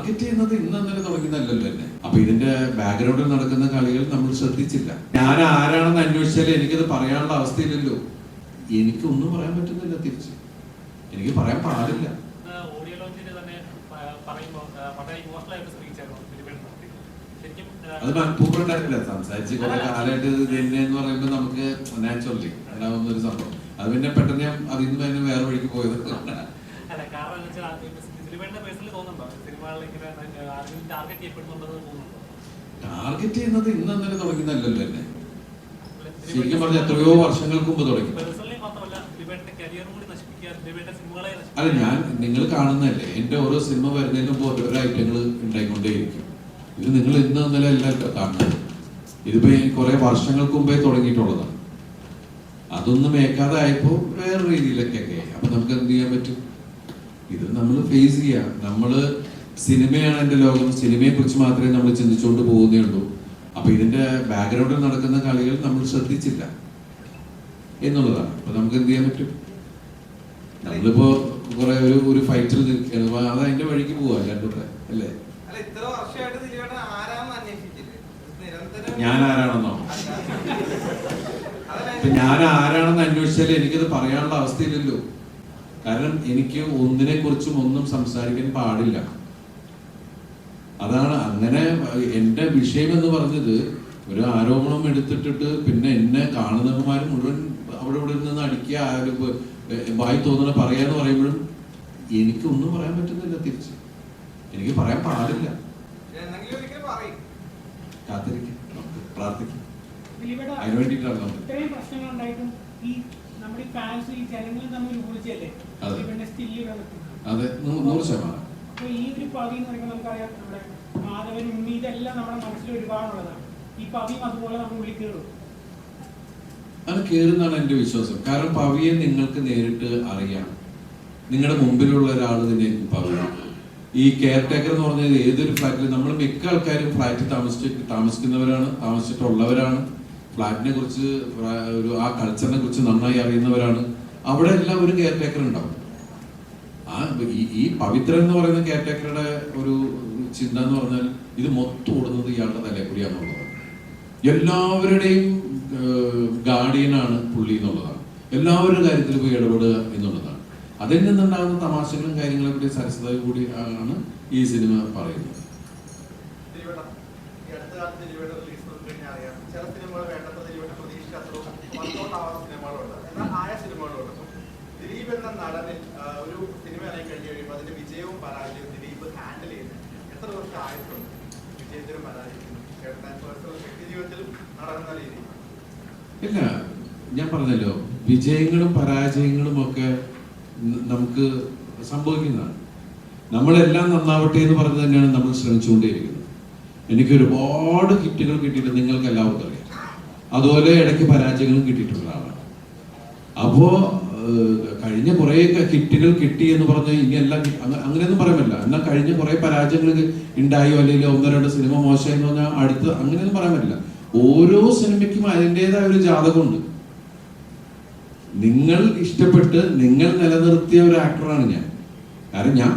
Target ചെയ്യുന്നത് ഇന്ന് അങ്ങനെ തുടങ്ങുന്നല്ലോ തന്നെ അപ്പൊ ഇതിന്റെ ബാക്ക്ഗ്രൗണ്ടിൽ നടക്കുന്ന കളികൾ നമ്മൾ ശ്രദ്ധിച്ചില്ല. ഞാൻ ആരാണെന്ന് അന്വേഷിച്ചാൽ എനിക്കത് പറയാനുള്ള അവസ്ഥയില്ലല്ലോ. എനിക്കൊന്നും പറയാൻ പറ്റുന്നില്ല തിരിച്ച്. എനിക്ക് പറയാൻ പാടില്ല. അത് മനഃപൂർവമുണ്ടായിട്ടില്ല സംസാരിച്ച് കുറെ കാലമായിട്ട് ഇത് എന്ന് പറയുമ്പോൾ നമുക്ക് നാച്ചുറലി ഉണ്ടാവുന്ന ഒരു സംഭവം. അത് പിന്നെ പെട്ടെന്ന് ഞാൻ അതിൽ നിന്ന് തന്നെ വേറെ വഴിക്ക് പോയത്. ടാർഗറ്റ് ചെയ്യുന്നത് ഇന്ന് അങ്ങനെ തുടങ്ങുന്നല്ലോ തന്നെ ശരിക്കും പറഞ്ഞാൽ എത്രയോ വർഷങ്ങൾക്ക് മുമ്പ് തുടങ്ങി. അല്ല ഞാൻ നിങ്ങൾ കാണുന്നതല്ലേ? എന്റെ ഓരോ സിനിമ വരുന്നതിന് മുമ്പ് ഓരോ ഐറ്റങ്ങൾ ഉണ്ടായിക്കൊണ്ടേയിരിക്കും. ഇത് നിങ്ങൾ ഇന്ന് ഇന്നലെ എല്ലാം കാണുന്നത്. ഇതിപ്പോ കുറെ വർഷങ്ങൾക്ക് മുമ്പേ തുടങ്ങിയിട്ടുള്ളതാണ്. അതൊന്നും ഏക്കാതെ ആയപ്പോ വേറെ രീതിയിലൊക്കെ ആയി. അപ്പൊ നമുക്ക് എന്ത് ചെയ്യാൻ പറ്റും? ഇത് നമ്മൾ ഫേസ് ചെയ്യാം. നമ്മൾ സിനിമയാണ് എന്റെ ലോകം. സിനിമയെ കുറിച്ച് മാത്രമേ നമ്മൾ ചിന്തിച്ചുകൊണ്ട് പോകുന്നേ ഉള്ളൂ. അപ്പൊ ഇതിന്റെ ബാക്ക്ഗ്രൗണ്ടിൽ നടക്കുന്ന കളികൾ നമ്മൾ ശ്രദ്ധിച്ചില്ല എന്നുള്ളതാണ്. അപ്പൊ നമുക്ക് എന്ത് ചെയ്യാൻ പറ്റും? നമ്മളിപ്പോ കുറെ ഒരു ഒരു ഫൈറ്റിൽ നിൽക്കുകയാണ് അപ്പൊ അത് അതിന്റെ വഴിക്ക് പോവാ രണ്ടുപേരെ. അല്ലേ? ഞാൻ ആരാണെന്നോ? ഞാൻ ആരാണെന്ന് അന്വേഷിച്ചാൽ എനിക്കത് പറയാനുള്ള അവസ്ഥയില്ലല്ലോ. കാരണം എനിക്ക് ഒന്നിനെ കുറിച്ചും ഒന്നും സംസാരിക്കാൻ പാടില്ല. അതാണ് അങ്ങനെ എന്റെ വിഷയം എന്ന് പറഞ്ഞത് ഒരു ആരോപണം എടുത്തിട്ടിട്ട് പിന്നെ എന്നെ കാണുന്നവന്മാർ മുഴുവൻ അവിടെ ഇവിടെ നിന്ന് അടിക്കുക വായി തോന്നണ പറയാന്ന് പറയുമ്പോഴും എനിക്കൊന്നും പറയാൻ പറ്റുന്നില്ല തിരിച്ച്. എനിക്ക് പറയാൻ പാടില്ല. കാത്തിരിക്കും പ്രാർത്ഥിക്കും. അതിനു വേണ്ടിയിട്ടാണ് നമ്മൾ അതെ. നൂറ് ശതമാനം. ഈ ഒരു പവി എന്ന് പറയുമ്പോൾ നമുക്കറിയാം നമ്മുടെ മാധവൻ ഉണ്ണി ഇതെല്ലാം നമ്മുടെ മനസ്സിൽ ഒരുപാടുള്ളതാണ്. ഈ പവിയും അതുപോലെ നമ്മൾ ഉള്ളിൽ കയറും. അത് കയറുന്നാണ് എന്റെ വിശ്വാസം. കാരണം പവിയെ നിങ്ങൾക്ക് നേരിട്ട് അറിയാം. നിങ്ങളുടെ മുമ്പിലുള്ള ഒരാൾ തന്നെ പവിയ ഈ കെയർ ടേക്കർ എന്ന് പറഞ്ഞാൽ ഏതൊരു ഫ്ലാറ്റിൽ നമ്മൾ മിക്ക ആൾക്കാരും ഫ്ലാറ്റിൽ താമസിച്ച് താമസിക്കുന്നവരാണ് താമസിച്ചിട്ടുള്ളവരാണ്. ഫ്ലാറ്റിനെ കുറിച്ച് ഒരു ആ കൾച്ചറിനെ കുറിച്ച് നന്നായി അറിയുന്നവരാണ്. അവിടെ എല്ലാം ഒരു കെയർ ടേക്കർ ഉണ്ടാവും. ആ ഈ ഈ എന്ന് പറയുന്ന കെയർ ടേക്കറുടെ ഒരു ചിന്ത എന്ന് പറഞ്ഞാൽ ഇത് മൊത്തം ഓടുന്നത് ഇയാളുടെ തലയിൽ എല്ലാവരുടെയും ഗാർഡിയനാണ് പുള്ളി എന്നുള്ളതാണ്. എല്ലാവരുടെ കാര്യത്തിൽ പോയി ഇടപെടുക എന്നുള്ളതാണ്. അതിൽ നിന്നുണ്ടാകുന്ന തമാശകളും കാര്യങ്ങളും കൂടി സരസത കൂടി ആണ് ഈ സിനിമ പറയുന്നത്. റിലീസ് അറിയാം. സിനിമകളുണ്ട്. എന്നാൽ സിനിമകളുണ്ട്. എന്ന ഒരു സിനിമ കഴിയുമ്പോൾ വിജയവും ഹാൻഡിൽ എത്ര വർഷം ആയിട്ടുണ്ട് ഇല്ല. ഞാൻ പറഞ്ഞല്ലോ വിജയങ്ങളും പരാജയങ്ങളും ഒക്കെ നമുക്ക് സംഭവിക്കുന്നതാണ്. നമ്മളെല്ലാം നന്നാവട്ടെ എന്ന് പറഞ്ഞ് തന്നെയാണ് നമ്മൾ ശ്രമിച്ചുകൊണ്ടേയിരിക്കുന്നത്. എനിക്ക് ഒരുപാട് ഹിറ്റുകൾ കിട്ടിയിട്ട് നിങ്ങൾക്ക് എല്ലാവർക്കും അറിയാം. അതുപോലെ ഇടയ്ക്ക് പരാജയങ്ങളും കിട്ടിയിട്ടുള്ള ആളാണ് അപ്പോ കഴിഞ്ഞ കുറെ ഹിറ്റുകൾ കിട്ടി എന്ന് പറഞ്ഞ് ഇനി എല്ലാം അങ്ങനെയൊന്നും പറയാൻ എന്നാൽ കഴിഞ്ഞ കുറെ പരാജയങ്ങൾ ഉണ്ടായോ അല്ലെങ്കിൽ ഒന്നോ രണ്ടോ സിനിമ മോശമായി എന്ന് പറഞ്ഞാൽ അടുത്ത് അങ്ങനെയൊന്നും പറയാമല്ല ഓരോ സിനിമയ്ക്കും അതിന്റെതായ ഒരു ജാതകമുണ്ട്. നിങ്ങൾ ഇഷ്ടപ്പെട്ട് നിങ്ങൾ നിലനിർത്തിയ ഒരു ആക്ടറാണ് ഞാൻ. കാരണം ഞാൻ